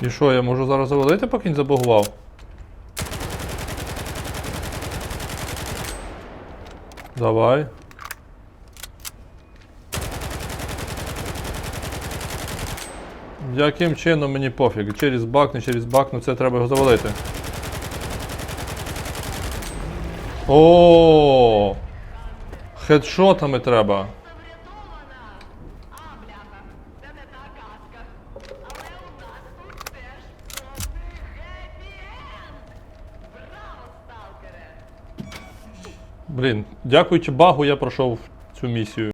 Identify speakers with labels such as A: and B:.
A: І що, я можу зараз завалити, поки він забагував? Давай. Яким чином мені пофіг? Через бак, не через бак, ну це треба його завалити. О! Хедшотами треба. Блін, дякуючи багу, я пройшов цю місію.